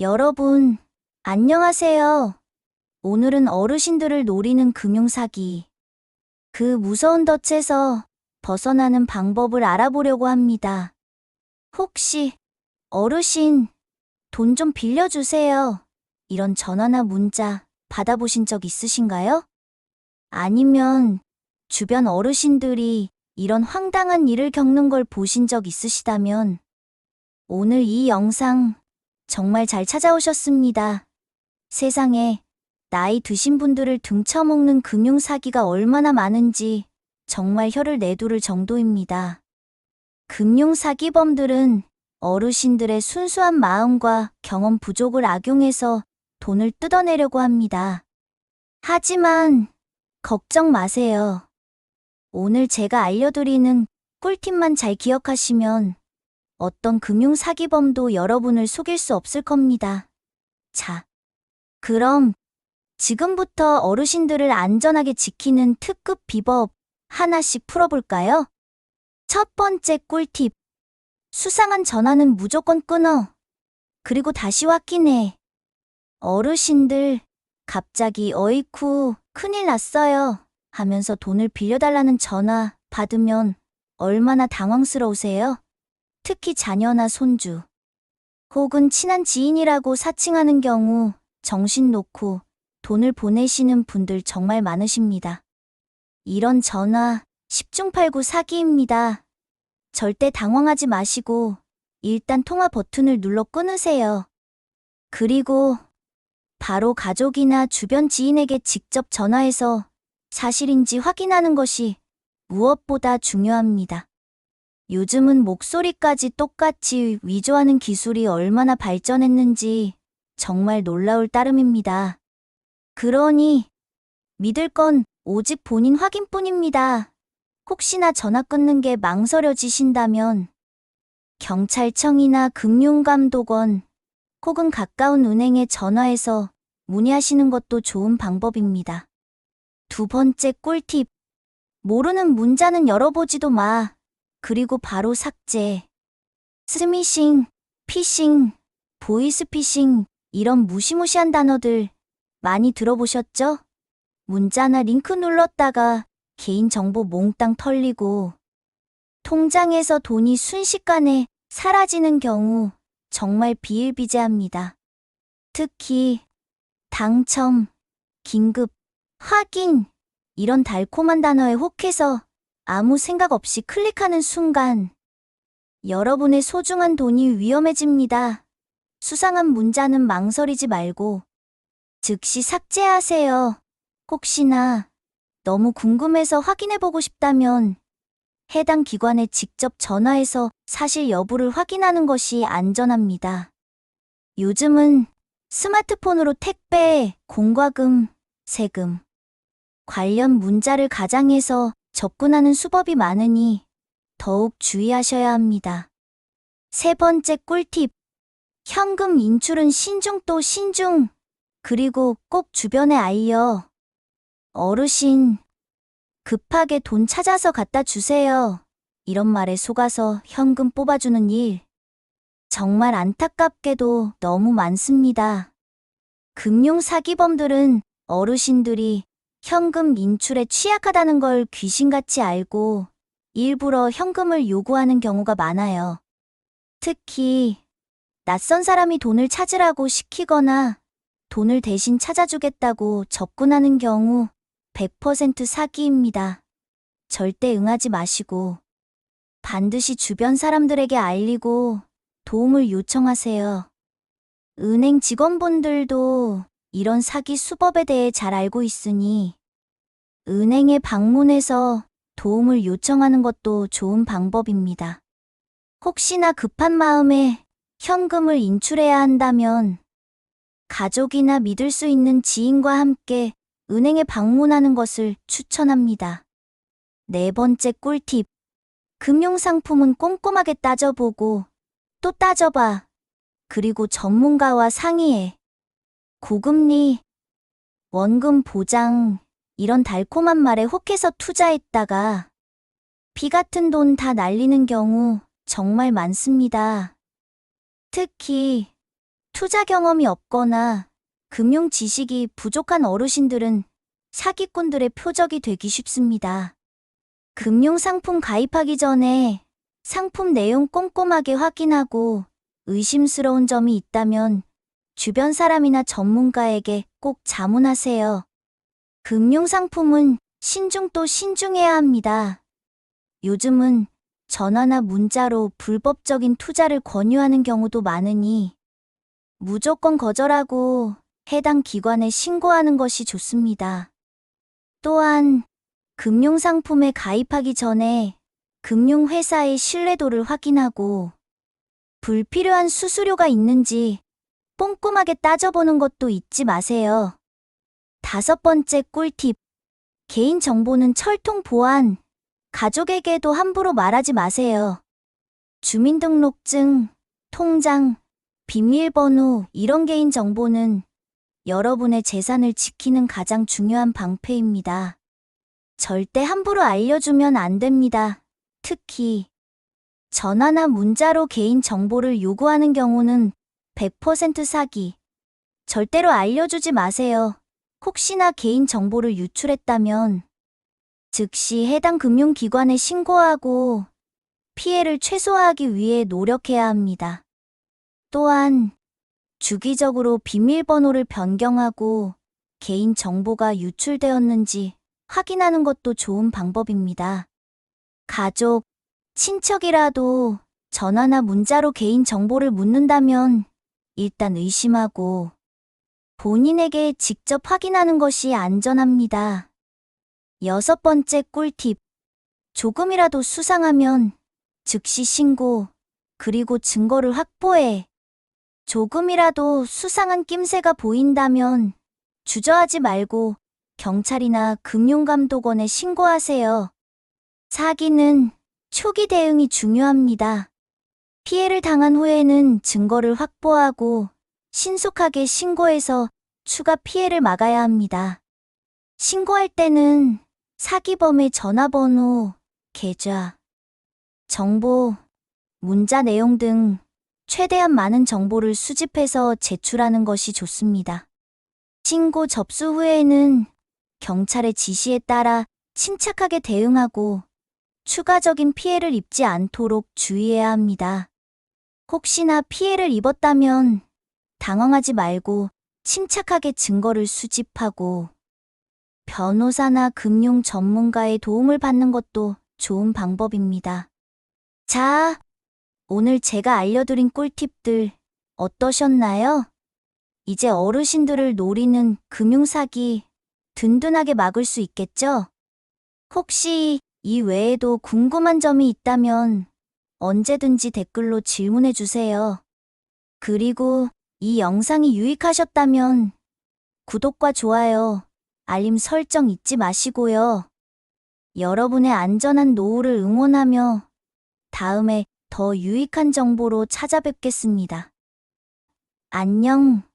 여러분, 안녕하세요. 오늘은 어르신들을 노리는 금융사기. 그 무서운 덫에서 벗어나는 방법을 알아보려고 합니다. 혹시, 어르신, 돈 좀 빌려주세요. 이런 전화나 문자 받아보신 적 있으신가요? 아니면 주변 어르신들이 이런 황당한 일을 겪는 걸 보신 적 있으시다면 오늘 이 영상 정말 잘 찾아오셨습니다. 세상에 나이 드신 분들을 등쳐먹는 금융 사기가 얼마나 많은지 정말 혀를 내두를 정도입니다. 금융 사기범들은 어르신들의 순수한 마음과 경험 부족을 악용해서 돈을 뜯어내려고 합니다. 하지만 걱정 마세요. 오늘 제가 알려드리는 꿀팁만 잘 기억하시면 어떤 금융 사기범도 여러분을 속일 수 없을 겁니다. 자, 그럼 지금부터 어르신들을 안전하게 지키는 특급 비법 하나씩 풀어볼까요? 첫 번째 꿀팁. 수상한 전화는 무조건 끊어. 그리고 다시 확인해. 어르신들, 갑자기 어이쿠, 큰일 났어요. 하면서 돈을 빌려달라는 전화 받으면 얼마나 당황스러우세요? 특히 자녀나 손주. 혹은 친한 지인이라고 사칭하는 경우 정신 놓고 돈을 보내시는 분들 정말 많으십니다. 이런 전화 10중 8구 사기입니다. 절대 당황하지 마시고 일단 통화 버튼을 눌러 끊으세요. 그리고 바로 가족이나 주변 지인에게 직접 전화해서 사실인지 확인하는 것이 무엇보다 중요합니다. 요즘은 목소리까지 똑같이 위조하는 기술이 얼마나 발전했는지 정말 놀라울 따름입니다. 그러니 믿을 건 오직 본인 확인뿐입니다. 혹시나 전화 끊는 게 망설여지신다면 경찰청이나 금융감독원 혹은 가까운 은행에 전화해서 문의하시는 것도 좋은 방법입니다. 두 번째 꿀팁. 모르는 문자는 열어보지도 마. 그리고 바로 삭제. 스미싱, 피싱, 보이스피싱, 이런 무시무시한 단어들 많이 들어보셨죠? 문자나 링크 눌렀다가 개인정보 몽땅 털리고 통장에서 돈이 순식간에 사라지는 경우 정말 비일비재합니다. 특히 당첨, 긴급, 확인 이런 달콤한 단어에 혹해서 아무 생각 없이 클릭하는 순간 여러분의 소중한 돈이 위험해집니다. 수상한 문자는 망설이지 말고 즉시 삭제하세요. 혹시나 너무 궁금해서 확인해보고 싶다면 해당 기관에 직접 전화해서 사실 여부를 확인하는 것이 안전합니다. 요즘은 스마트폰으로 택배, 공과금, 세금, 관련 문자를 가장해서 접근하는 수법이 많으니 더욱 주의하셔야 합니다. 세 번째 꿀팁. 현금 인출은 신중 또 신중. 그리고 꼭 주변에 알려. 어르신, 급하게 돈 찾아서 갖다 주세요. 이런 말에 속아서 현금 뽑아주는 일. 정말 안타깝게도 너무 많습니다. 금융 사기범들은 어르신들이 현금 인출에 취약하다는 걸 귀신같이 알고 일부러 현금을 요구하는 경우가 많아요. 특히 낯선 사람이 돈을 찾으라고 시키거나 돈을 대신 찾아주겠다고 접근하는 경우 100% 사기입니다. 절대 응하지 마시고 반드시 주변 사람들에게 알리고 도움을 요청하세요. 은행 직원분들도 이런 사기 수법에 대해 잘 알고 있으니 은행에 방문해서 도움을 요청하는 것도 좋은 방법입니다. 혹시나 급한 마음에 현금을 인출해야 한다면 가족이나 믿을 수 있는 지인과 함께 은행에 방문하는 것을 추천합니다. 네 번째 꿀팁. 금융상품은 꼼꼼하게 따져보고 또 따져봐. 그리고 전문가와 상의해. 고금리, 원금 보장, 이런 달콤한 말에 혹해서 투자했다가 비 같은 돈 다 날리는 경우 정말 많습니다. 특히 투자 경험이 없거나 금융 지식이 부족한 어르신들은 사기꾼들의 표적이 되기 쉽습니다. 금융 상품 가입하기 전에 상품 내용 꼼꼼하게 확인하고 의심스러운 점이 있다면 주변 사람이나 전문가에게 꼭 자문하세요. 금융 상품은 신중 또 신중해야 합니다. 요즘은 전화나 문자로 불법적인 투자를 권유하는 경우도 많으니 무조건 거절하고 해당 기관에 신고하는 것이 좋습니다. 또한 금융상품에 가입하기 전에 금융회사의 신뢰도를 확인하고 불필요한 수수료가 있는지 꼼꼼하게 따져보는 것도 잊지 마세요. 다섯 번째 꿀팁. 개인 정보는 철통 보안. 가족에게도 함부로 말하지 마세요. 주민등록증, 통장, 비밀번호, 이런 개인 정보는 여러분의 재산을 지키는 가장 중요한 방패입니다. 절대 함부로 알려주면 안 됩니다. 특히 전화나 문자로 개인 정보를 요구하는 경우는 100% 사기. 절대로 알려주지 마세요. 혹시나 개인 정보를 유출했다면 즉시 해당 금융기관에 신고하고 피해를 최소화하기 위해 노력해야 합니다. 또한 주기적으로 비밀번호를 변경하고 개인 정보가 유출되었는지 확인하는 것도 좋은 방법입니다. 가족, 친척이라도 전화나 문자로 개인 정보를 묻는다면 일단 의심하고 본인에게 직접 확인하는 것이 안전합니다. 여섯 번째 꿀팁. 조금이라도 수상하면 즉시 신고, 그리고 증거를 확보해. 조금이라도 수상한 낌새가 보인다면 주저하지 말고 경찰이나 금융감독원에 신고하세요. 사기는 초기 대응이 중요합니다. 피해를 당한 후에는 증거를 확보하고 신속하게 신고해서 추가 피해를 막아야 합니다. 신고할 때는 사기범의 전화번호, 계좌, 정보, 문자 내용 등 최대한 많은 정보를 수집해서 제출하는 것이 좋습니다. 신고 접수 후에는 경찰의 지시에 따라 침착하게 대응하고 추가적인 피해를 입지 않도록 주의해야 합니다. 혹시나 피해를 입었다면 당황하지 말고 침착하게 증거를 수집하고 변호사나 금융 전문가의 도움을 받는 것도 좋은 방법입니다. 자, 오늘 제가 알려드린 꿀팁들 어떠셨나요? 이제 어르신들을 노리는 금융사기 든든하게 막을 수 있겠죠? 혹시 이 외에도 궁금한 점이 있다면 언제든지 댓글로 질문해 주세요. 그리고 이 영상이 유익하셨다면 구독과 좋아요, 알림 설정 잊지 마시고요. 여러분의 안전한 노후를 응원하며 다음에 더 유익한 정보로 찾아뵙겠습니다. 안녕.